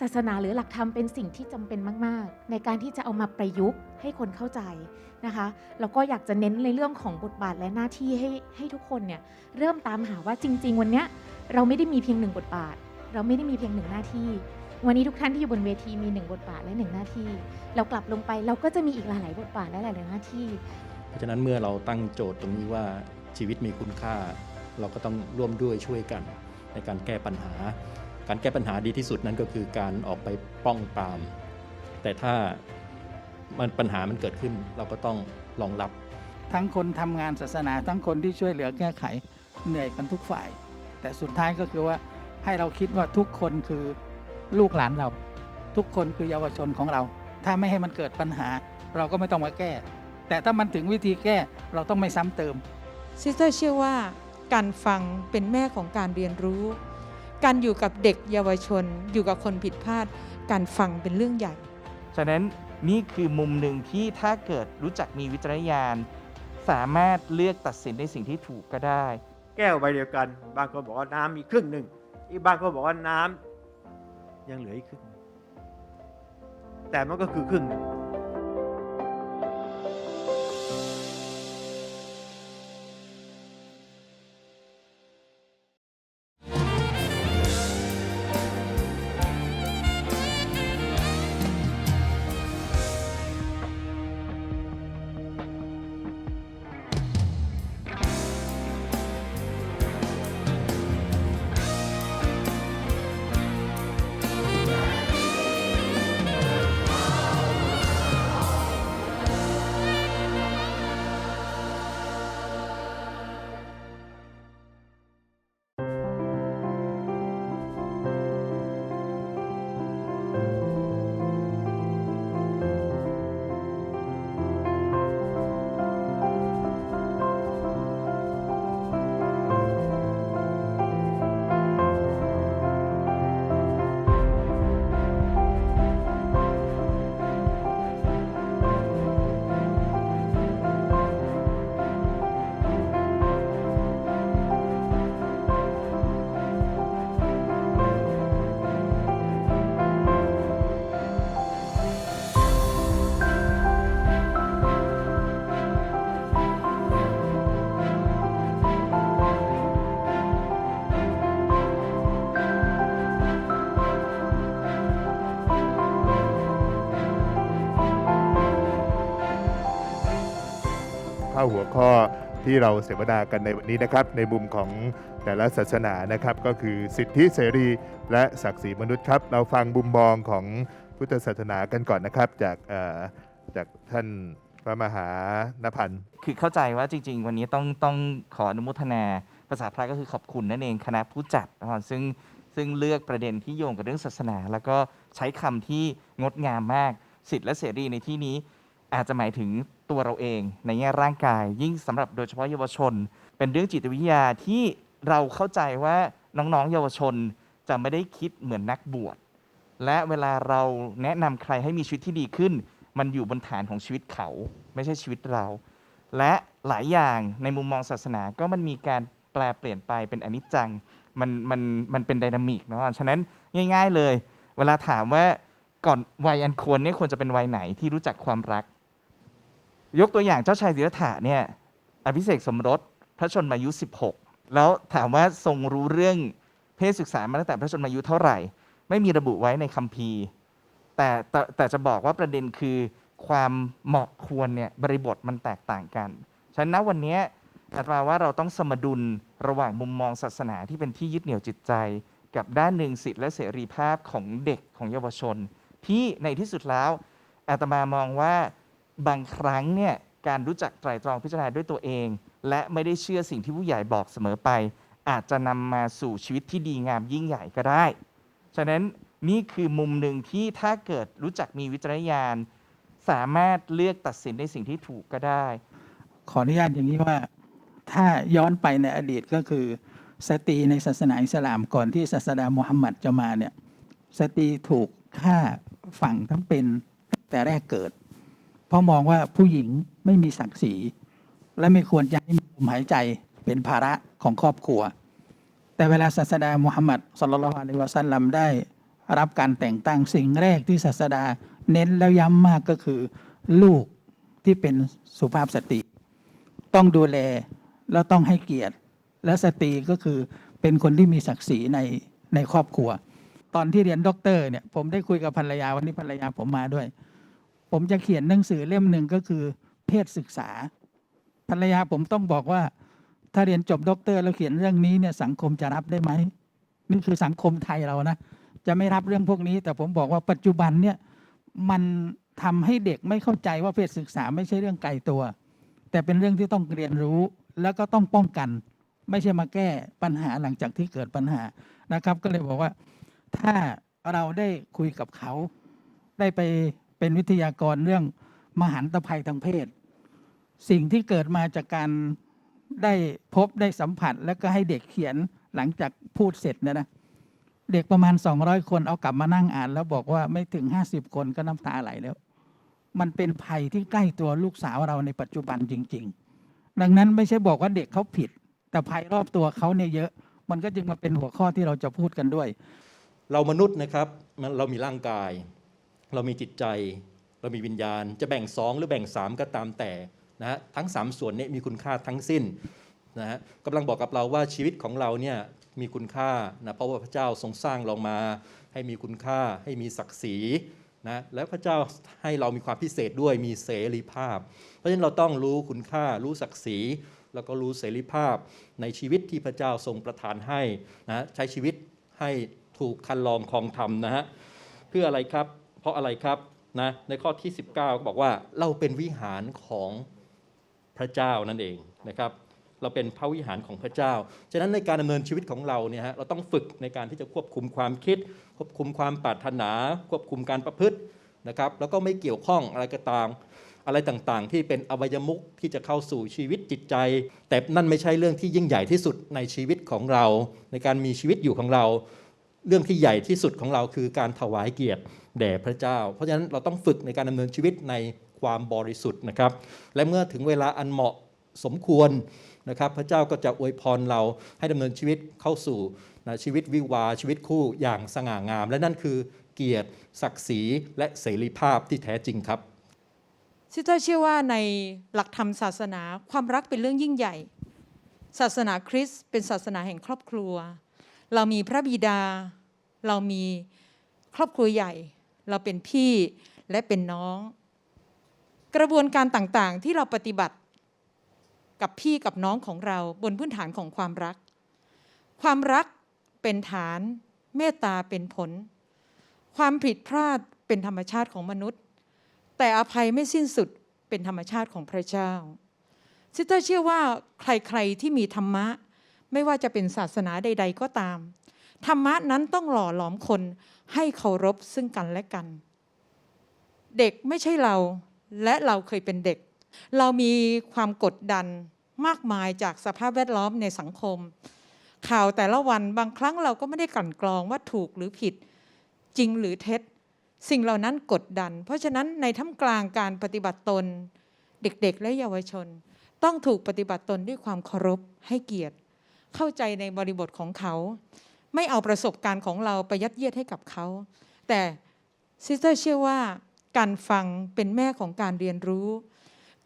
ศาสนาหรือหลักธรรมเป็นสิ่งที่จำเป็นมาก ๆ ในการที่จะเอามาประยุกต์ให้คนเข้าใจนะคะแล้วก็อยากจะเน้นในเรื่องของบทบาทและหน้าที่ให้ให้ทุกคนเนี่ยเริ่มตามหาว่าจริง ๆ วันเนี้ยเราไม่ได้มีเพียงหนึ่งบทบาท เราไม่ได้มีเพียงหนึ่งหน้าที่ วันนี้ทุกท่านที่อยู่บนเวทีมีหนึ่งบทบาทและหนึ่งหน้าที่ เรากลับลงไปเราก็จะมีอีกหลาย ๆ บทบาทและหลาย ๆ หน้าที่ เพราะฉะนั้นเมื่อเราตั้งโจทย์ตรงนี้ว่าชีวิตมีคุณค่า เราก็ต้องร่วมด้วยช่วยกันในการแก้ปัญหา การแก้ปัญหาดีที่สุดนั้นก็คือการออกไปป้องปราม แต่ถ้ามันปัญหามันเกิดขึ้น เราก็ต้องรองรับ ทั้งคนทำงานศาสนาทั้งคนที่ช่วยเหลือแก้ไขเหนื่อยกันทุกฝ่าย แต่สุดท้ายก็คือว่าให้เราคิดว่าทุกคนคือลูกหลานเรา ทุกคนคือเยาวชนของเรา ถ้าไม่ให้มันเกิดปัญหา เราก็ไม่ต้องมาแก้ แต่ถ้ามันถึงวิธีแก้เราต้องไม่ซ้ำเติมซิสเตอร์เชื่อว่าการฟังเป็นแม่ของการเรียนรู้ การอยู่กับเด็กเยาวชน อยู่กับคนผิดพลาด การฟังเป็นเรื่องใหญ่ ฉะนั้นนี่คือมุมหนึ่งที่ถ้าเกิดรู้จักมีวิจารณญาณ สามารถเลือกตัดสินในสิ่งที่ถูกก็ได้ แก้วใบเดียวกัน บางคนบอกว่าน้ำมีครึ่งหนึ่ง อีกบางคนบอกว่าน้ำยังเหลืออีกครึ่งหนึ่งแต่มันก็คือครึ่งหนึ่ง เข้าหัวข้อที่เราเสวนากันในวันนี้นะครับ ในมุมของแต่ละศาสนานะครับ ก็คือสิทธิเสรี และศักดิ์ศรีมนุษย์ครับ เราฟังมุมมองของพุทธศาสนากันก่อนนะครับ จากจากท่านพระมหานพันธ์คือเข้าใจว่าจริง ๆ วันนี้ต้องต้องขออนุโมทนาภาษาพระก็คือขอบคุณนั่นเองคณะผู้จัดนะครับซึ่งซึ่งเลือกประเด็นที่โยงกับเรื่องศาสนา แล้วก็ใช้คำที่งดงามมาก สิทธิและเสรีในที่นี้ อาจจะหมายถึงตัวเราเองในแง่ร่างกาย ยิ่งสำหรับโดยเฉพาะเยาวชน เป็นเรื่องจิตวิทยาที่เราเข้าใจว่าน้องๆเยาวชนจะไม่ได้คิดเหมือนนักบวชและเวลาเราแนะนำใครให้มีชีวิตที่ดีขึ้น มันอยู่บนฐานของชีวิตเขา ไม่ใช่ชีวิตเรา และหลายอย่างในมุมมองศาสนาก็มันมีการแปลเปลี่ยนไปเป็นอนิจจังมันมันมันเป็นไดนามิกเนาะฉะนั้นง่าย ๆเลย เวลาถามว่าก่อนวัยอันควรเนี่ยควรจะเป็นวัยไหนที่รู้จักความรัก ยกตัวอย่างเจ้าชายสิทธัตถะเนี่ยอภิเษกสมรสพระชนมายุ 16 แล้วถามว่าทรงรู้เรื่องเพศศึกษามาตั้งแต่พระชนมายุเท่าไหร่ ไม่มีระบุไว้ในคัมภีร์ แต่แต่แต่จะบอกว่าประเด็นคือความเหมาะควรเนี่ยบริบทมันแตกต่างกัน ฉะนั้นวันนี้อาตมาว่าเราต้องสมดุลระหว่างมุมมองศาสนาที่เป็นที่ยึดเหนี่ยวจิตใจ กับด้านหนึ่งสิทธิและเสรีภาพของเด็กของเยาวชน ที่ในที่สุดแล้วอาตมามองว่า บางครั้งเนี่ยการรู้จักไตรตรองพิจารณาด้วยตัวเอง และไม่ได้เชื่อสิ่งที่ผู้ใหญ่บอกเสมอไป อาจจะนำมาสู่ชีวิตที่ดีงามยิ่งใหญ่ก็ได้ ฉะนั้นนี่คือมุมหนึ่งที่ถ้าเกิดรู้จักมีวิจารณญาณสามารถเลือกตัดสินในสิ่งที่ถูกก็ได้ ขออนุญาตอย่างนี้ว่า ถ้าย้อนไปในอดีตก็คือสตรีในศาสนาอิสลามก่อนที่ศาสดามุฮัมมัดจะมาเนี่ยสตรีถูกฆ่าฝังทั้งเป็นแต่แรกเกิด เพราะมองว่าผู้หญิงไม่มีศักดิ์ศรีและไม่ควรจะให้มีลมหายใจเป็นภาระของครอบครัว แต่เวลาศาสดามุฮัมมัดสุลลัลอฮุอะลัยวะสัลลัมได้ รับการแต่งตั้งสิ่งแรกที่ศาสดาเน้นแล้วย้ำมากก็คือลูกที่เป็นสุภาพสตรีต้องดูแลแล้วต้องให้เกียรติ และสตรีก็คือเป็นคนที่มีศักดิ์ศรีในในครอบครัว ตอนที่เรียนด็อกเตอร์เนี่ยผมได้คุยกับภรรยาวันนี้ภรรยาผมมาด้วย ผมจะเขียนหนังสือเล่มหนึ่งก็คือ เพศศึกษา ภรรยาผมต้องบอกว่า ถ้าเรียนจบด็อกเตอร์แล้วเขียนเรื่องนี้เนี่ยสังคมจะรับได้ไหมนี่คือสังคมไทยเรานะจะไม่รับเรื่องพวกนี้ แต่ผมบอกว่าปัจจุบันเนี่ยมันทำให้เด็กไม่เข้าใจว่าเพศศึกษาไม่ใช่เรื่องไกลตัว แต่เป็นเรื่องที่ต้องเรียนรู้แล้วก็ต้องป้องกัน ไม่ใช่มาแก้ปัญหาหลังจากที่เกิดปัญหานะครับ ก็เลยบอกว่าถ้าเราได้คุยกับเขา ได้ไป เป็นวิทยากรเรื่องมหันตภัยทางเพศ สิ่งที่เกิดมาจากการได้พบได้สัมผัส แล้วก็ให้เด็กเขียนหลังจากพูดเสร็จเนะนะเด็กประมาณ 200 คนเอากลับมานั่งอ่าน แล้วบอกว่าไม่ถึง 50 คนก็น้ำตาไหลแล้ว มันเป็นภัยที่ใกล้ตัวลูกสาวเราในปัจจุบันจริง ๆ ดังนั้นไม่ใช่บอกว่าเด็กเขาผิด แต่ภัยรอบตัวเขาเนี่ยเยอะ มันก็จึงมาเป็นหัวข้อที่เราจะพูดกันด้วย เรามนุษย์นะครับเรามีร่างกาย เรามีจิตใจ เรามีวิญญาณ จะแบ่งสองหรือแบ่งสามก็ตามแต่นะฮะทั้งสามส่วนนี้มีคุณค่าทั้งสิ้นนะฮะกำลังบอกกับเราว่าชีวิตของเราเนี่ยมีคุณค่านะเพราะว่าพระเจ้าทรงสร้างเรามา ให้มีคุณค่า ให้มีศักดิ์ศรีนะแล้วพระเจ้าให้เรามีความพิเศษด้วยมีเสรีภาพ เพราะฉะนั้นเราต้องรู้คุณค่ารู้ศักดิ์ศรีแล้วก็รู้เสรีภาพในชีวิตที่พระเจ้าทรงประทานให้นะใช้ชีวิตให้ถูกคันลองคลองธรรมนะฮะเพื่ออะไรครับ เพราะอะไรครับนะในข้อที่ 19 ก็บอกว่าเราเป็นวิหารของพระเจ้านั่นเองนะครับเราเป็นพระวิหารของพระเจ้า ฉะนั้นในการดำเนินชีวิตของเราเนี่ยฮะเราต้องฝึกในการที่จะควบคุมความคิด ควบคุมความปรารถนา ควบคุมการประพฤตินะครับแล้วก็ไม่เกี่ยวข้องอะไรก็ตามอะไรต่างๆ ที่เป็นอวัยมุขที่จะเข้าสู่ชีวิตจิตใจ แต่นั่นไม่ใช่เรื่องที่ยิ่งใหญ่ที่สุดในชีวิตของเรา ในการมีชีวิตอยู่ของเรา เรื่องที่ใหญ่ที่สุดของเราคือการถวายเกียรติ แด่พระเจ้า เพราะฉะนั้นเราต้องฝึกในการดำเนินชีวิตในความบริสุทธิ์นะครับ และเมื่อถึงเวลาอันเหมาะสมควรนะครับพระเจ้าก็จะอวยพรเราให้ดำเนินชีวิตเข้าสู่นะชีวิตวิวาชีวิตคู่อย่างสง่างาม และนั่นคือเกียรติศักดิ์ศรีและเสรีภาพที่แท้จริงครับซิสเตอร์เชื่อว่าในหลักธรรมศาสนาความรักเป็นเรื่องยิ่งใหญ่ ศาสนาคริสต์เป็นศาสนาแห่งครอบครัว เรามีพระบิดา เรามีครอบครัวใหญ่ เราเป็นพี่และเป็นน้อง กระบวนการต่างๆ ที่เราปฏิบัติกับพี่กับน้องของเราบนพื้นฐานของความรัก ความรักเป็นฐาน เมตตาเป็นผล ความผิดพลาดเป็นธรรมชาติของมนุษย์ แต่อภัยไม่สิ้นสุดเป็นธรรมชาติของพระเจ้าซิสเตอร์เชื่อว่าใครๆที่มีธรรมะ ไม่ว่าจะเป็นศาสนาใด ๆ ก็ตาม ธรรมะนั้นต้องหล่อหลอมคน ให้เคารพซึ่งกันและกัน เด็กไม่ใช่เราและเราเคยเป็นเด็ก เรามีความกดดันมากมายจากสภาพแวดล้อมในสังคม ข่าวแต่ละวันบางครั้งเราก็ไม่ได้กลั่นกรองว่าถูกหรือผิด จริงหรือเท็จ สิ่งเหล่านั้นกดดัน เพราะฉะนั้นในท่ามกลางการปฏิบัติตน เด็กๆ และเยาวชน ต้องถูกปฏิบัติตนด้วยความเคารพให้เกียรติ เข้าใจในบริบทของเขา ไม่เอาประสบการณ์ของเราไปยัดเยียดให้กับเขา แต่ซิสเตอร์เชื่อว่าการฟังเป็นแม่ของการเรียนรู้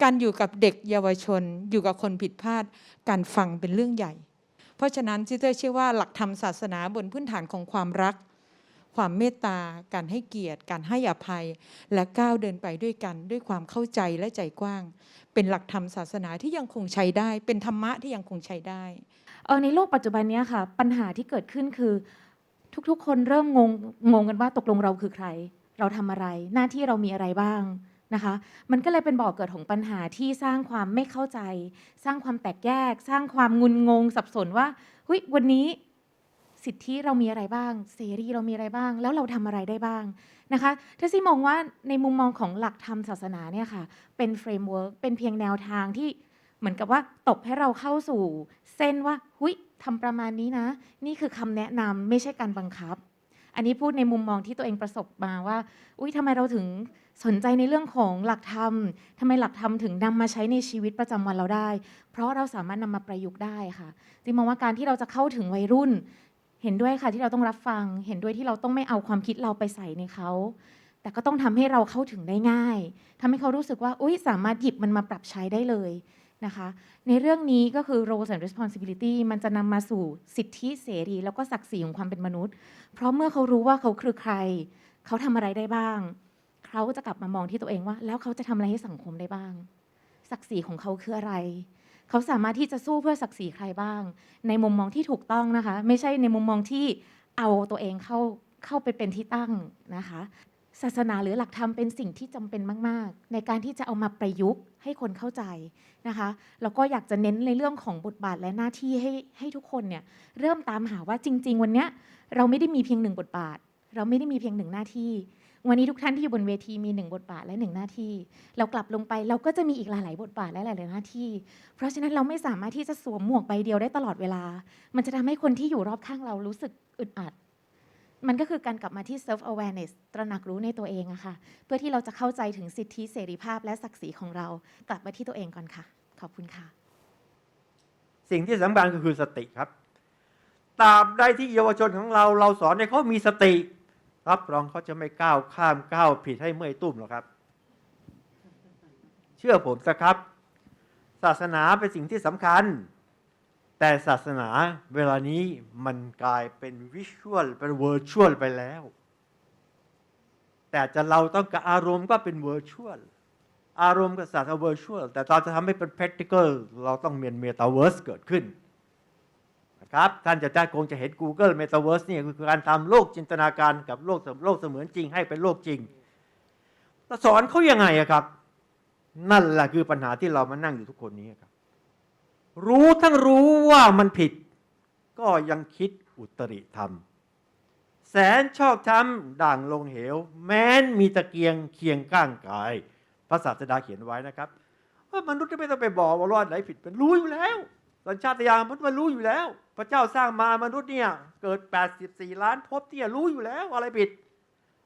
การอยู่กับเด็กเยาวชน อยู่กับคนผิดพลาด การฟังเป็นเรื่องใหญ่ เพราะฉะนั้นซิสเตอร์เชื่อว่าหลักธรรมศาสนาบนพื้นฐานของความรัก ความเมตตา การให้เกียรติ การให้อภัย และก้าวเดินไปด้วยกัน ด้วยความเข้าใจและใจกว้าง เป็นหลักธรรมศาสนาที่ยังคงใช้ได้ เป็นธรรมะที่ยังคงใช้ได้ เออในโลกปัจจุบันนี้ค่ะ ปัญหาที่เกิดขึ้นคือ ทุกๆ คนเริ่มงงงงกันว่าตกลงเราคือใคร เราทำอะไร หน้าที่เรามีอะไรบ้างนะคะ มันก็เลยเป็นบ่อกเกิดของปัญหาที่สร้างความไม่เข้าใจ สร้างความแตกแยก สร้างความงุนงง สับสนว่าเฮ้ยวันนี้สิทธิเรามีอะไรบ้าง เสรีเรามีอะไรบ้าง แล้วเราทำอะไรได้บ้างนะคะถ้าซี่มองว่าในมุมมองของหลักธรรมศาสนาเนี่ยค่ะ เป็นเฟรมเวิร์กเป็นเพียงแนวทางที่ เหมือนกับว่าตบให้เราเข้าสู่ เส้นว่าหุยทำประมาณนี้นะ นี่คือคำแนะนำไม่ใช่การบังคับ อันนี้พูดในมุมมองที่ตัวเองประสบมาว่า อุ้ยทำไมเราถึงสนใจในเรื่องของหลักธรรมทำไมหลักธรรมถึงนำมาใช้ในชีวิตประจำวันเราได้ เพราะเราสามารถนำมาประยุกต์ได้ค่ะจริงมองว่าการที่เราจะเข้าถึงวัยรุ่น เห็นด้วยค่ะที่เราต้องรับฟัง เห็นด้วยที่เราต้องไม่เอาความคิดเราไปใส่ในเขาแต่ก็ต้องทำให้เราเข้าถึงได้ง่ายทำให้เขารู้สึกว่า อุ๊ยสามารถหยิบมันมาปรับใช้ได้เลย นะคะ ในเรื่องนี้ก็คือ roles and responsibility มันจะนำมาสู่สิทธิเสรี แล้วก็ศักดิ์ศรีของความเป็นมนุษย์ เพราะเมื่อเขารู้ว่าเขาคือใคร เขาทำอะไรได้บ้าง เขาจะกลับมามองที่ตัวเองว่า แล้วเขาจะทำอะไรให้สังคมได้บ้าง ศักดิ์ศรีของเขาคืออะไร เขาสามารถที่จะสู้เพื่อศักดิ์ศรีใครบ้าง ในมุมมองที่ถูกต้องนะคะ ไม่ใช่ในมุมมองที่เอาตัวเองเข้าเข้าไปเป็นที่ตั้งนะคะ ศาสนาหรือหลักธรรมเป็นสิ่งที่จำเป็นมาก ๆ ในการที่จะเอามาประยุกต์ให้คนเข้าใจนะคะแล้วก็อยากจะเน้นในเรื่องของบทบาทและหน้าที่ให้ให้ทุกคนเนี่ยเริ่มตามหาว่าจริง ๆ วันเนี้ยเราไม่ได้มีเพียงหนึ่งบทบาท เราไม่ได้มีเพียงหนึ่งหน้าที่ วันนี้ทุกท่านที่อยู่บนเวทีมีหนึ่งบทบาทและหนึ่งหน้าที่ เรากลับลงไปเราก็จะมีอีกหลาย ๆ บทบาทและหลาย ๆ หน้าที่ เพราะฉะนั้นเราไม่สามารถที่จะสวมหมวกใบเดียวได้ตลอดเวลา มันจะทำให้คนที่อยู่รอบข้างเรารู้สึกอึดอัด มันก็คือการกลับมาที่ self awareness ตระหนักรู้ในตัวเองอะค่ะ เพื่อที่เราจะเข้าใจถึงสิทธิเสรีภาพและศักดิ์ศรีของเรา กลับมาที่ตัวเองก่อนค่ะ ขอบคุณค่ะ สิ่งที่สำคัญก็คือสติครับ ตราบใดที่เยาวชนของเราเราสอนให้เขามีสติ รับรองเขาจะไม่ก้าวข้ามก้าวผิดให้เมื่อยตุ้มหรอกครับ เชื่อผมสครับ ศาสนาเป็นสิ่งที่สำคัญ แต่ศาสนาเวลานี้มันกลายเป็นวิชวลเป็นเวอร์ชวลไปแล้ว แต่จะเราต้องกับอารมณ์ก็เป็นเวอร์ชวลอารมณ์กับศาสตร์เวอร์ชวลแต่ตอนจะทำให้เป็น practical เราต้องเมียนเมตาเวิร์สเกิดขึ้นนะครับท่านจะได้คงจะเห็น Google Metaverse เนี่ยคือการทำโลกจินตนาการกับโลกโลกเสมือนจริงให้เป็นโลกจริงต่สอนเขายังไงครับ นั่นแหละคือปัญหาที่เรามานั่งอยู่ทุกคนนี้ครับ รู้ทั้งรู้ว่ามันผิด ก็ยังคิดอุตริธรรม แสนชอบช้ำด่างลงเหว แม้นมีตะเกียงเคียงข้างกายพระศาสดาเขียนไว้นะครับ ว่ามนุษย์ไม่ต้องไปบอกว่ารอนไหนผิดเป็นรู้อยู่แล้วสัญชาตญาณมนุษย์มันรู้อยู่แล้ว พระเจ้าสร้างมามนุษย์เนี่ย เกิด 84 ล้านภพเนี่ยรู้อยู่แล้ว อะไรผิด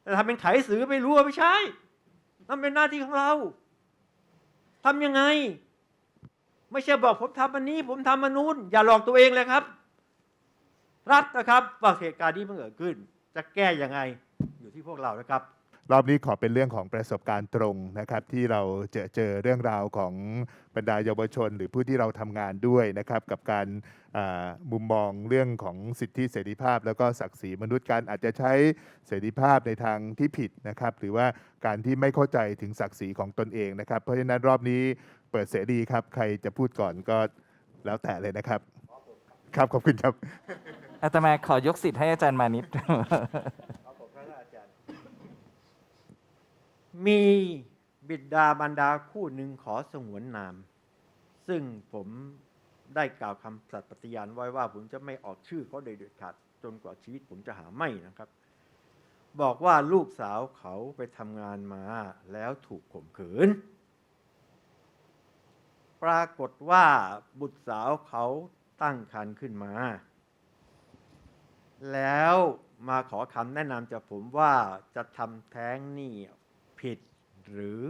แต่ทำเป็นไขสือไม่รู้ว่าไม่ใช่นั่นเป็นหน้าที่ของเราทำยังไง ไม่ใช่บอกผมทำอันนี้ ผมทำอันนู้น อย่าหลอกตัวเองเลยครับ รัฐนะครับว่าเหตุการณ์นี้มันเกิดขึ้น จะแก้ยังไงอยู่ที่พวกเรานะครับ รอบนี้ขอเป็นเรื่องของประสบการณ์ตรงนะครับ ที่เราเจอเจอเรื่องราวของบรรดาเยาวชน หรือผู้ที่เราทำงานด้วยนะครับ กับการมุมมองเรื่องของสิทธิเสรีภาพ แล้วก็ศักดิ์ศรีมนุษย์การอาจจะใช้เสรีภาพในทางที่ผิดนะครับ หรือว่าการที่ไม่เข้าใจถึงศักดิ์ศรีของตนเองนะครับ เพราะฉะนั้นรอบนี้เปิดเสรีครับ ใครจะพูดก่อนก็แล้วแต่เลยนะครับ ครับขอบคุณครับอาตมาขอยกสิทธิ์ให้อาจารย์มานิด มีบิดาบรรดาคู่หนึ่งขอสงวนนาม ซึ่งผมได้กล่าวคำสัตย์ปฏิญาณไว้ว่า ผมจะไม่ออกชื่อเขาโดยเด็ดขาดจนกว่าชีวิตผมจะหาไม่นะครับ บอกว่าลูกสาวเขาไปทำงานมาแล้วถูกข่มขืน ปรากฏว่าบุตรสาวเขาตั้งครรภ์ขึ้นมา แล้วมาขอคำแนะนำจากผมว่าจะทำแท้งนี่ ผิดหรือ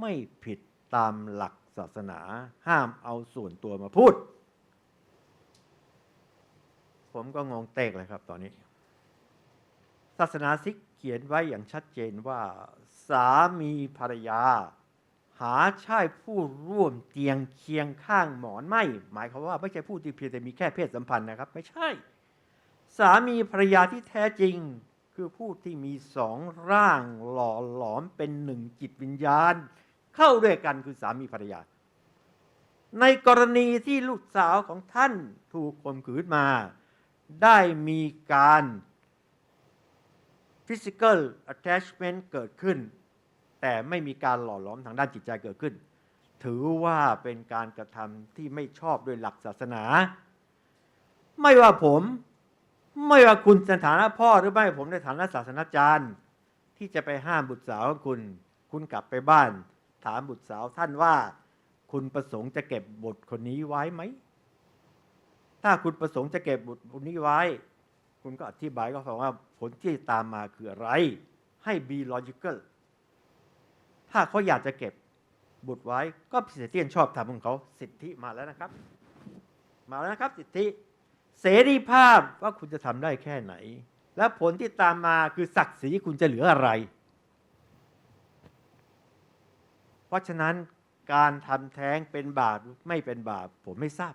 ไม่ผิดตามหลักศาสนา ห้ามเอาส่วนตัวมาพูด ผมก็งงเตกเลยครับตอนนี้ ศาสนาซิกเขียนไว้อย่างชัดเจนว่า สามีภรรยา หาใช่ผู้ร่วมเตียงเคียงข้างหมอนไม่ หมายความว่าไม่ใช่ผู้ที่เพียงแต่มีแค่เพศสัมพันธ์นะครับ ไม่ใช่ สามีภรรยาที่แท้จริง คือผู้ที่มีสองร่างหล่อหลอมเป็นหนึ่งจิตวิญญาณ เข้าด้วยกันคือสามีภรรยา ในกรณีที่ลูกสาวของท่านถูกข่มขืนมา ได้มีการ physical attachment เกิดขึ้น แต่ไม่มีการหล่อหลอมทางด้านจิตใจเกิดขึ้น ถือว่าเป็นการกระทำที่ไม่ชอบโดยหลักศาสนา ไม่ว่าผม ไม่ว่าคุณในฐานะพ่อหรือไม่ผมในฐานะศาสนาจารย์ ที่จะไปห้ามบุตรสาวของคุณ คุณกลับไปบ้าน ถามบุตรสาวท่านว่า คุณประสงค์จะเก็บบุตรคนนี้ไว้ไหม ถ้าคุณประสงค์จะเก็บบุตรคนนี้ไว้ คุณก็อธิบายก็ฟังว่าผลที่ตามมาคืออะไร ให้ be logical ถ้าเขาอยากจะเก็บบุตรไว้ก็พิเศษเตียนชอบทำของเขาสิทธิมาแล้วนะครับ มาแล้วนะครับสิทธิ เสรีภาพว่าคุณจะทำได้แค่ไหน และผลที่ตามมาคือศักดิ์ศรีคุณจะเหลืออะไร เพราะฉะนั้นการทำแท้งเป็นบาปไม่เป็นบาปผมไม่ทราบ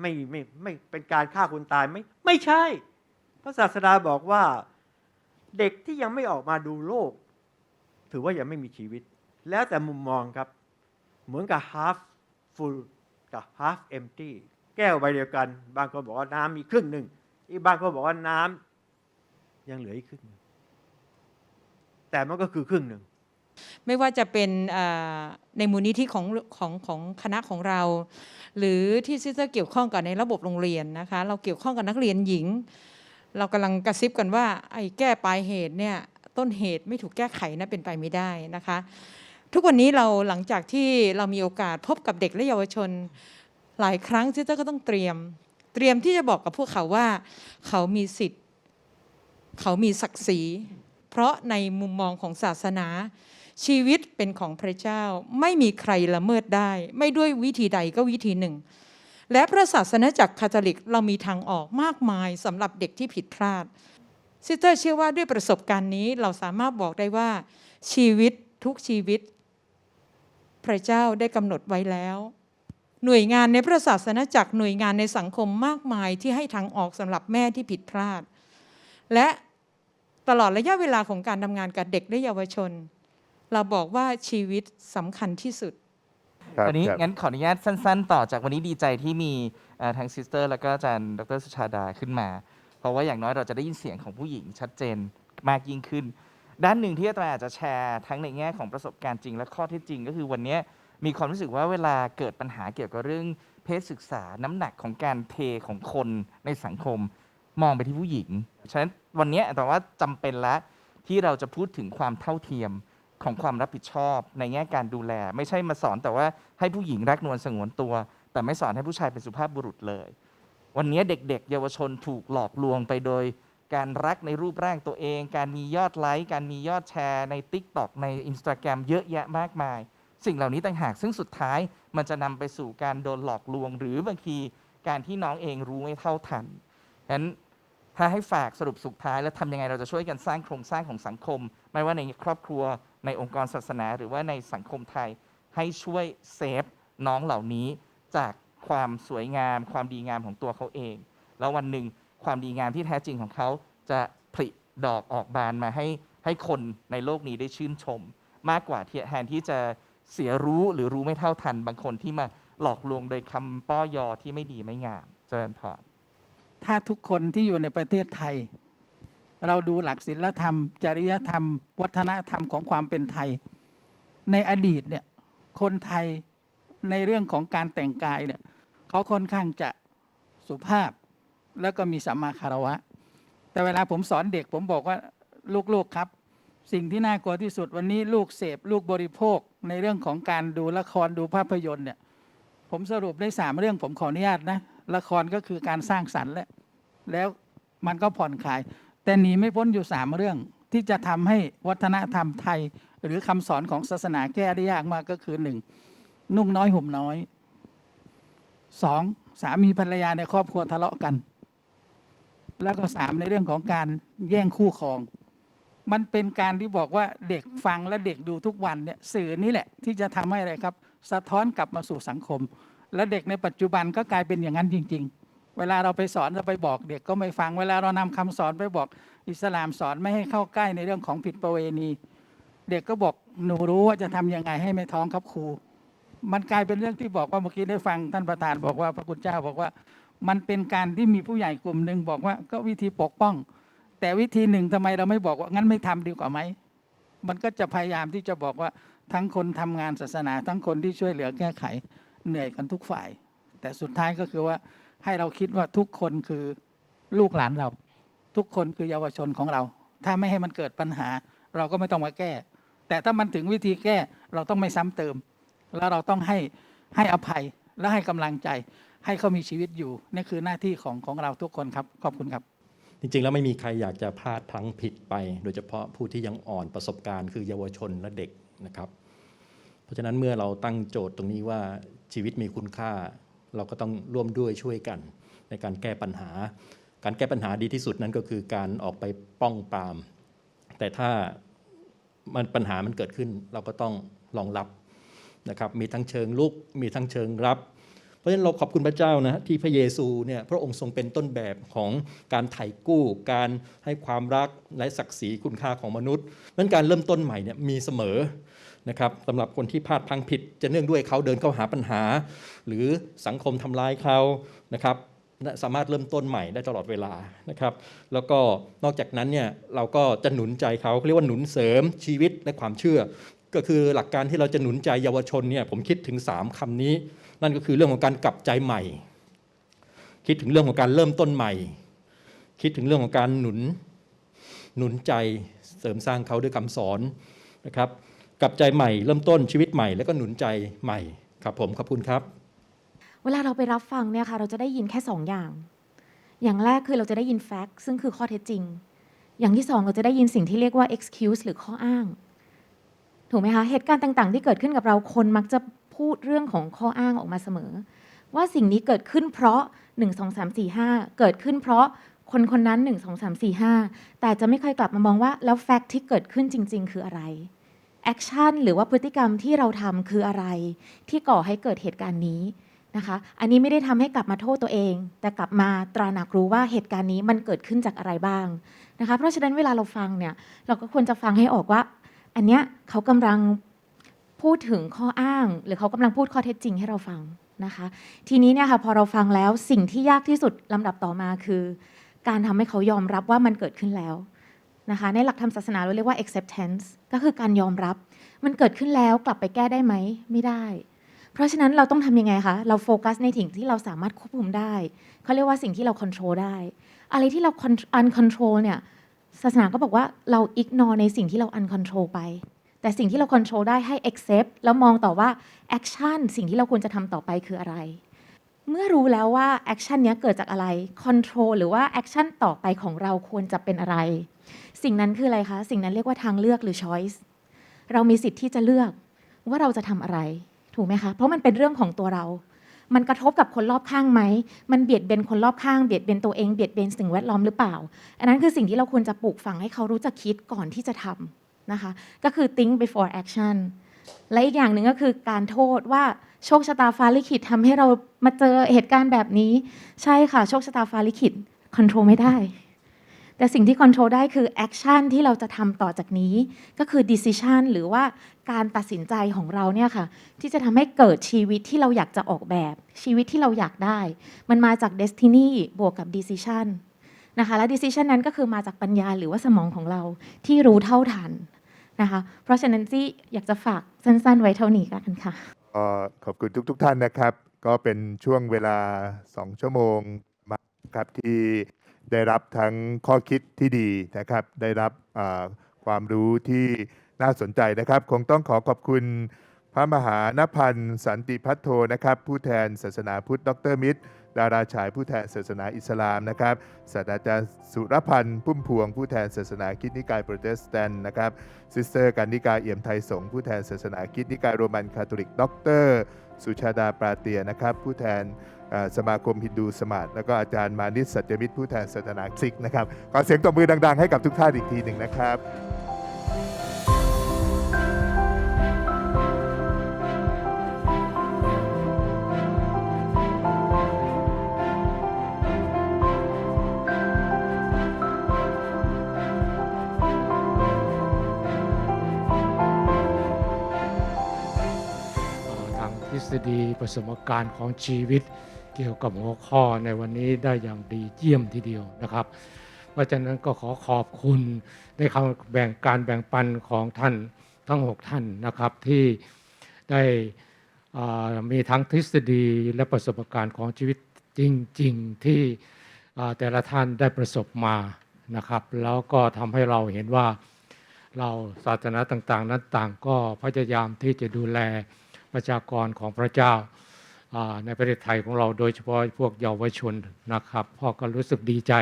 ไม่ไม่ไม่เป็นการฆ่าคนตายไม่ไม่ใช่ พระศาสดาบอกว่าเด็กที่ยังไม่ออกมาดูโลก ถือว่ายังไม่มีชีวิต แล้วแต่มุมมองครับ เหมือนกับ half full กับ half empty แก้วใบเดียวกัน บางคนบอกว่าน้ำมีครึ่งหนึ่งอีกบางคนบอกว่าน้ำยังเหลืออีกครึ่งนึงแต่มันก็คือครึ่งหนึ่งไม่ว่าจะเป็นในมูลนิธิของของของคณะของเรา หรือที่ซิสเตอร์เกี่ยวข้องกับในระบบโรงเรียนนะคะ เราเกี่ยวข้องกับนักเรียนหญิง เรากำลังกระซิบกันว่า ไอ้แก้ปลายเหตุเนี่ยต้นเหตุไม่ถูกแก้ไขนะเป็นไปไม่ได้นะคะ ทุกวันนี้เราหลังจากที่เรามีโอกาสพบกับเด็กและเยาวชน หลายครั้งซิสเตอร์ก็ต้องเตรียม เตรียมที่จะบอกกับพวกเขาว่า เขามีสิทธิ์ เขามีศักดิ์ศรี เพราะในมุมมองของศาสนา ชีวิตเป็นของพระเจ้า ไม่มีใครละเมิดได้ ไม่ด้วยวิธีใดก็วิธีหนึ่ง และพระศาสนาจักรคาทอลิกเรามีทางออกมากมายสำหรับเด็กที่ผิดพลาดซิสเตอร์เชื่อว่าด้วยประสบการณ์นี้เราสามารถบอกได้ว่า ชีวิตทุกชีวิต พระเจ้าได้กำหนดไว้แล้ว หน่วยงานในพระศาสนาจักรหน่วยงานในสังคมมากมายที่ให้ทางออกสำหรับแม่ที่ผิดพลาด และตลอดระยะเวลาของการทำงานกับเด็กและเยาวชน เราบอกว่าชีวิตสำคัญที่สุดครับวันนี้ครับงั้นขออนุญาตสั้น ๆ ต่อจากวันนี้ดีใจที่มีเอ่อทางซิสเตอร์ แล้วก็อาจารย์ดรสุชาดาขึ้นมา เพราะว่าอย่างน้อยเราจะได้ยินเสียงของผู้หญิงชัดเจนมากยิ่งขึ้น ด้านหนึ่งที่อาจารย์อาจจะแชร์ทั้งในแง่ของประสบการณ์จริงและข้อเท็จจริง ก็คือวันนี้ มีความรู้สึกว่าเวลาเกิดปัญหาเกี่ยวกับเรื่องเพศศึกษาน้ำหนักของการเทของคนในสังคมมองไปที่ผู้หญิง ฉะนั้นวันนี้แต่ว่าจำเป็นแล้วที่เราจะพูดถึงความเท่าเทียมของความรับผิดชอบ ในแง่การดูแล ไม่ใช่มาสอนแต่ว่าให้ผู้หญิงรักนวลสงวนตัว แต่ไม่สอนให้ผู้ชายเป็นสุภาพบุรุษเลย วันนี้เด็กๆ เยาวชนถูกหลอกลวงไปโดย การรักในรูปร่างตัวเอง การมียอดไลค์การมียอดแชร์ใน t ิ k t o k ใน Instagram เยอะแยะมากมาย สิ่งเหล่านี้ต่างหากซึ่งสุดท้ายมันจะนำไปสู่การโดนหลอกลวง หรือบางทีการที่น้องเองรู้ไม่เท่าทันฉะนั้นถ้าให้ฝากสรุปสุดท้าย แล้วทำยังไงเราจะช่วยกันสร้างโครงสร้างของสังคม ไม่ว่าในครอบครัวในองค์กรศาสนา หรือว่าในสังคมไทยให้ช่วยเซฟน้องเหล่านี้จากความสวยงาม ความดีงามของตัวเขาเอง แล้ววันหนึ่งความดีงามที่แท้จริงของเขาจะผลิดอกออกบานมาให้ให้คนในโลกนี้ได้ชื่นชม มากกว่าที่แทนที่จะ เสียรู้หรือรู้ไม่เท่าทัน บางคนที่มาหลอกลวงโดยคำป้อยอที่ไม่ดีไม่งามเจริญพรถ้าทุกคนที่อยู่ในประเทศไทย เราดูหลักศีลธรรม จริยธรรม วัฒนธรรมของความเป็นไทย ในอดีตเนี่ยคนไทยในเรื่องของการแต่งกายเนี่ยเขาค่อนข้างจะสุภาพแล้วก็มีสัมมาคารวะ แต่เวลาผมสอนเด็กผมบอกว่าลูกๆครับ สิ่งที่น่ากลัวที่สุดวันนี้ลูกเสพลูกบริโภค ในเรื่องของการดูละครดูภาพยนตร์เนี่ย ผมสรุปได้สามเรื่องผมขออนุญาตนะ ละครก็คือการสร้างสรรค์และแล้วมันก็ผ่อนคลาย แต่หนีไม่พ้นอยู่สามเรื่อง ที่จะทำให้วัฒนธรรมไทย หรือคำสอนของศาสนาแก้ได้ยากมากก็คือหนึ่งนุ่งน้อยห่มน้อยสองสามีภรรยาในครอบครัวทะเลาะกัน แล้วก็สามในเรื่องของการแย่งคู่ครอง มันเป็นการที่บอกว่าเด็กฟังและเด็กดูทุกวันเนี่ยสื่อนี่แหละ ที่จะทำให้อะไรครับ สะท้อนกลับมาสู่สังคม และเด็กในปัจจุบันก็กลายเป็นอย่างนั้นจริง ๆ เวลาเราไปสอนเราไปบอกเด็กก็ไม่ฟัง เวลาเรานำคำสอนไปบอกอิสลามสอนไม่ให้เข้าใกล้ในเรื่องของผิดประเวณี เด็กก็บอกหนูรู้ว่าจะทำยังไงให้ไม่ท้องครับครู มันกลายเป็นเรื่องที่บอกว่าเมื่อกี้ได้ฟังท่านประธานบอกว่าพระคุณเจ้าบอกว่า มันเป็นการที่มีผู้ใหญ่กลุ่มหนึ่งบอกว่าก็วิธีปกป้อง แต่วิธีหนึ่งทำไมเราไม่บอกว่างั้นไม่ทำดีกว่าไหมมันก็จะพยายามที่จะบอกว่าทั้งคนทำงานศาสนา ทั้งคนที่ช่วยเหลือแก้ไขเหนื่อยกันทุกฝ่าย แต่สุดท้ายก็คือว่าให้เราคิดว่าทุกคนคือลูกหลานเรา ทุกคนคือเยาวชนของเรา ถ้าไม่ให้มันเกิดปัญหา เราก็ไม่ต้องมาแก้ แต่ถ้ามันถึงวิธีแก้เราต้องไม่ซ้ำเติม แล้วเราต้องให้ให้อภัยและให้กำลังใจ ให้เขามีชีวิตอยู่นี่คือหน้าที่ของของเราทุกคนครับขอบคุณครับ จริงๆ แล้วไม่มีใครอยากจะพลาดพลั้งผิดไป โดยเฉพาะผู้ที่ยังอ่อนประสบการณ์คือเยาวชนและเด็กนะครับ เพราะฉะนั้นเมื่อเราตั้งโจทย์ตรงนี้ว่าชีวิตมีคุณค่า เราก็ต้องร่วมด้วยช่วยกัน ในการแก้ปัญหา การแก้ปัญหาดีที่สุดนั้นก็คือการออกไปป้องปราม แต่ถ้ามันปัญหามันเกิดขึ้น เราก็ต้องรองรับนะครับ มีทั้งเชิงลุก มีทั้งเชิงรับ ราะฉะนั้นเราขอบคุณพระเจ้านะที่พระเยซูเนี่ยพระองค์ทรงเป็นต้นแบบของการไถ่กู้ การให้ความรักและศักดิ์ศรีคุณค่าของมนุษย์นั้นการเริ่มต้นใหม่เนี่ยมีเสมอนะครับสำหรับคนที่พลาดพังผิด จะเนื่องด้วยเขาเดินเข้าหาปัญหา หรือสังคมทำร้ายเขานะครับสามารถเริ่มต้นใหม่ได้ตลอดเวลานะครับ แล้วก็นอกจากนั้นเนี่ยเราก็จะหนุนใจเขาเรียกว่าหนุนเสริมชีวิตและความเชื่อ ก็คือหลักการที่เราจะหนุนใจเยาวชนเนี่ยผมคิดถึง 3คำนี้ นั่นก็คือเรื่องของการกลับใจใหม่ คิดถึงเรื่องของการเริ่มต้นใหม่ คิดถึงเรื่องของการหนุน หนุนใจเสริมสร้างเขาด้วยคำสอนนะครับกลับใจใหม่เริ่มต้นชีวิตใหม่ แล้วก็หนุนใจใหม่ครับผมขอบคุณครับ เวลาเราไปรับฟังเนี่ยค่ะเราจะได้ยินแค่สองอย่าง อย่างแรกคือเราจะได้ยินแฟกต์ซึ่งคือข้อเท็จจริง อย่างที่สองเราจะได้ยินสิ่งที่เรียกว่า excuse หรือข้ออ้าง ถูกไหมคะเหตุการณ์ต่าง ๆ ที่เกิดขึ้นกับเราคนมักจะ พูดเรื่องของข้ออ้างออกมาเสมอ ว่าสิ่งนี้เกิดขึ้นเพราะ 1 2 3 4 5 เกิดขึ้นเพราะคนคนนั้น 1 2 3 4 5 แต่จะไม่เคยกลับมามองว่าแล้วแฟกต์ที่เกิดขึ้นจริง ๆ คืออะไรแอคชั่นหรือว่าพฤติกรรมที่เราทำคืออะไร ที่ก่อให้เกิดเหตุการณ์นี้นะคะ อันนี้ไม่ได้ทำให้กลับมาโทษตัวเอง แต่กลับมาตระหนักรู้ว่าเหตุการณ์นี้มันเกิดขึ้นจากอะไรบ้างนะคะ เพราะฉะนั้นเวลาเราฟังเนี่ย เราก็ควรจะฟังให้ออกว่า อันเนี้ยเขากำลัง พูดถึงข้ออ้าง หรือเขากำลังพูดข้อเท็จจริงให้เราฟังนะคะ ทีนี้เนี่ยค่ะพอเราฟังแล้วสิ่งที่ยากที่สุดลำดับต่อมาคือ การทำให้เขายอมรับว่ามันเกิดขึ้นแล้วนะคะในหลักธรรมศาสนาเราเรียกว่า acceptance ก็คือการยอมรับ มันเกิดขึ้นแล้วกลับไปแก้ได้ไหมไม่ได้ เพราะฉะนั้นเราต้องทำยังไงคะ เราโฟกัสในสิ่งที่เราสามารถควบคุมได้เขาเรียกว่าสิ่งที่เราควบคุมได้ อะไรที่เรา uncontrol เนี่ยศาสนาก็บอกว่าเรา ignore ในสิ่งที่เรา uncontrol ไป แต่สิ่งที่เรา control ได้ให้ accept แล้วมองต่อว่า action สิ่งที่เราควรจะทำต่อไปคืออะไร เมื่อรู้แล้วว่า action นี้เกิดจากอะไร control หรือว่า action ต่อไปของเราควรจะเป็นอะไร สิ่งนั้นคืออะไรคะ สิ่งนั้นเรียกว่าทางเลือกหรือ choice เรามีสิทธิ์ที่จะเลือกว่าเราจะทำอะไร ถูกไหมคะ เพราะมันเป็นเรื่องของตัวเรา มันกระทบกับคนรอบข้างไหม มันเบียดเบียนคนรอบข้าง เบียดเบียนตัวเอง เบียดเบียนสิ่งแวดล้อมหรือเปล่า อันนั้นคือสิ่งที่เราควรจะปลูกฝังให้เขารู้จักคิดก่อนที่จะทำ นะคะ ก็คือ think before action และอีกอย่างหนึ่งก็คือการโทษว่าโชคชะตาฟ้าลิขิตทำให้เรามาเจอเหตุการณ์แบบนี้ ใช่ค่ะ โชคชะตาฟ้าลิขิต control ไม่ได้ แต่สิ่งที่ control ได้คือ action ที่เราจะทำต่อจากนี้ ก็คือ decision หรือว่าการตัดสินใจของเราเนี่ยค่ะ ที่จะทำให้เกิดชีวิตที่เราอยากจะออกแบบ ชีวิตที่เราอยากได้ มันมาจาก destiny บวกกับ decision นะคะและ decision นั้นก็คือมาจากปัญญาหรือว่าสมองของเราที่รู้เท่าทัน นะคะ เพราะฉะนั้นที่อยากจะฝากสั้นๆไว้เท่านี้กันค่ะก็ขอบคุณทุกๆท่านนะครับ ก็เป็นช่วงเวลา 2 ชั่วโมงมาครับที่ได้รับทั้งข้อคิดที่ดีนะครับ ได้รับความรู้ที่น่าสนใจนะครับ คงต้องขอขอบคุณพระมหานพันธ์สันติพัฒโทนะครับ ผู้แทนศาสนาพุทธดรมิตร ดาราฉายผู้แทนศาสนาอิสลามนะครับศาสตราจารย์สุรพันธ์พุ่มพวงผู้แทนศาสนาคิดนิกายโปรเตสแตนต์นะครับซิสเตอร์กันนิกาเอี่ยมไทยสงฆ์ผู้แทนศาสนาคิดนิกายโรมันคาทอลิกด็อกเตอร์สุชาดาปราเตียนะครับผู้แทนสมาคมฮินดูสมาร์ทแล้วก็อาจารย์มานิสสัจมิตรผู้แทนศาสนาซิกนะครับขอเสียงตบมือดัง ๆ ให้กับทุกท่านอีกทีหนึ่งนะครับ ประสบการณ์ของชีวิต เกี่ยวกับหัวข้อในวันนี้ได้อย่างดีเยี่ยมทีเดียวนะครับ เพราะฉะนั้นก็ขอขอบคุณในคำแบ่งการแบ่งปันของท่านทั้ง 6 ท่านนะครับที่ได้มีทั้งทฤษฎีและประสบการณ์ของชีวิตจริง ๆ ที่แต่ละท่านได้ประสบมานะครับ แล้วก็ทำให้เราเห็นว่าเราศาสนาต่าง ๆ นั้นต่างก็พยายามที่จะดูแล ประชากรของพระเจ้าในประเทศไทยของเราโดยเฉพาะพวกเยาวชนนะครับพ่อก็รู้สึกดีใจ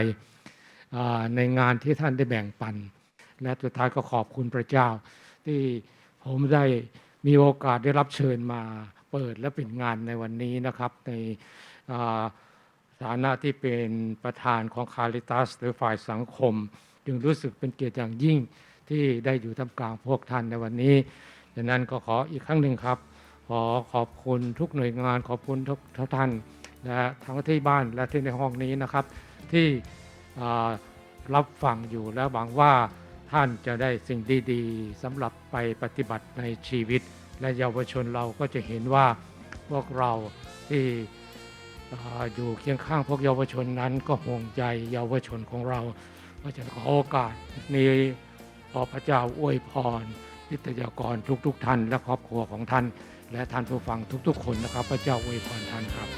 ในงานที่ท่านได้แบ่งปัน และสุดท้ายก็ขอบคุณพระเจ้า ที่ผมได้มีโอกาสได้รับเชิญมาเปิดและปิดงานในวันนี้นะครับ ในฐานะที่เป็นประธานของคาริตัสหรือฝ่ายสังคม จึงรู้สึกเป็นเกียรติอย่างยิ่งที่ได้อยู่ท่ามกลางพวกท่านในวันนี้ดังนั้นก็ขออีกครั้งหนึ่งครับ ขอขอบคุณทุกหน่วยงานขอบคุณทุกท่านและทั้งที่บ้านและที่ในห้องนี้นะครับ ที่รับฟังอยู่และหวังว่าท่านจะได้สิ่งดีๆสำหรับไปปฏิบัติในชีวิต และเยาวชนเราก็จะเห็นว่าพวกเราที่อ่อยู่เคียงข้างพวกเยาวชนนั้นก็ห่วงใยเยาวชนของเรา เพราะฉะนั้นขอโอกาสนี้ขอพระเจ้าอวยพรนิตยากรทุกๆท่านและครอบครัวของท่าน และท่านผู้ฟังทุกๆ คนนะครับพระเจ้าอวยพรท่านครับ